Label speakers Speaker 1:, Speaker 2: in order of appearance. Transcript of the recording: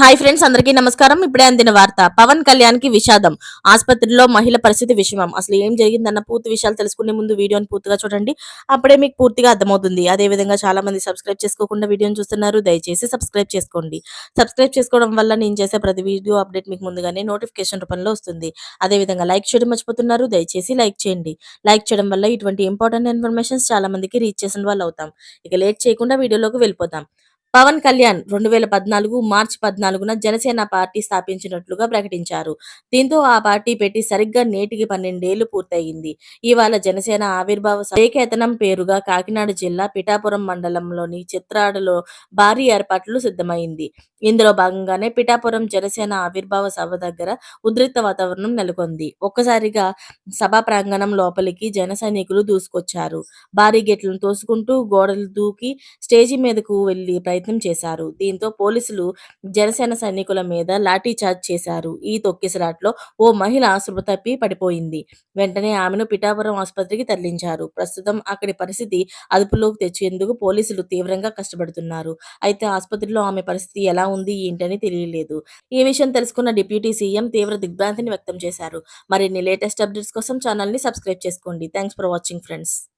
Speaker 1: Hi friends అందరికీ నమస్కారం. ఇప్పుడే అందిన వార్త పవన్ కళ్యాణ్కి విషాదం. ఆసుపత్రిలో మహిళ పరిస్థితి విషమం. అసలు ఏం జరిగిందన్న పూర్తి విషయాలు తెలుసుకునే ముందు వీడియోని పూర్తిగా చూడండి. అప్పుడే మీకు పూర్తిగా అర్థమవుతుంది. అదే విధంగా చాలా మంది సబ్స్క్రైబ్ చేసుకోకుండా వీడియోని చూస్తున్నారు. దయచేసి సబ్స్క్రైబ్ చేసుకోండి. సబ్స్క్రైబ్ చేసుకోవడం వల్ల నేను చేసే ప్రతి వీడియో అప్డేట్ మీకు ముందుగానే నోటిఫికేషన్ రూపంలో వస్తుంది. అదే విధంగా లైక్ చేయడం మర్చిపోతున్నారు. దయచేసి లైక్ చేయండి. లైక్ చేయడం వల్ల ఇటువంటి ఇంపార్టెంట్ ఇన్ఫర్మేషన్స్ చాలా మందికి రీచ్ చేసిన వాళ్ళు అవుతాం ఇక లేట్ చేయకుండా వీడియోలోకి వెళ్ళిపోతాం. పవన్ కళ్యాణ్ రెండు వేల పద్నాలుగు మార్చి పద్నాలుగున జనసేన పార్టీ స్థాపించినట్లుగా ప్రకటించారు. దీంతో ఆ పార్టీ పెట్టి సరిగ్గా నేటికి పన్నెండేళ్ళు పూర్తయింది. ఇవాళ జనసేన ఆవిర్భావ ఏకేతనం పేరుగా కాకినాడ జిల్లా పిఠాపురం మండలంలోని చిత్రాడలో భారీ ఏర్పాట్లు సిద్ధమైంది. ఇందులో భాగంగానే పిఠాపురం జనసేన ఆవిర్భావ సభ దగ్గర ఉద్రిక్త వాతావరణం నెలకొంది. ఒక్కసారిగా సభా ప్రాంగణం లోపలికి జన సైనికులు దూసుకొచ్చారు. భారీ గేట్లను తోసుకుంటూ గోడలు దూకి స్టేజి మీదకు వెళ్ళి ప్రయత్నం చేశారు. దీంతో పోలీసులు జనసేన సైనికుల మీద లాఠీఛార్జ్ చేశారు. ఈ తొక్కిసలాట్లో ఓ మహిళ శృభ తప్పి పడిపోయింది. వెంటనే ఆమెను పిఠాపురం ఆసుపత్రికి తరలించారు. ప్రస్తుతం అక్కడి పరిస్థితి అదుపులోకి తెచ్చేందుకు పోలీసులు తీవ్రంగా కష్టపడుతున్నారు. అయితే ఆసుపత్రిలో ఆమె పరిస్థితి ఎలా ఉంది ఏంటని తెలియలేదు. ఈ విషయం తెలుసుకున్న డిప్యూటీ సీఎం తీవ్ర దిగ్భ్రాంతిని వ్యక్తం చేశారు. మరిన్ని లేటెస్ట్ అప్డేట్స్ కోసం ఛానల్ని సబ్స్క్రైబ్ చేసుకోండి. Thanks for watching friends.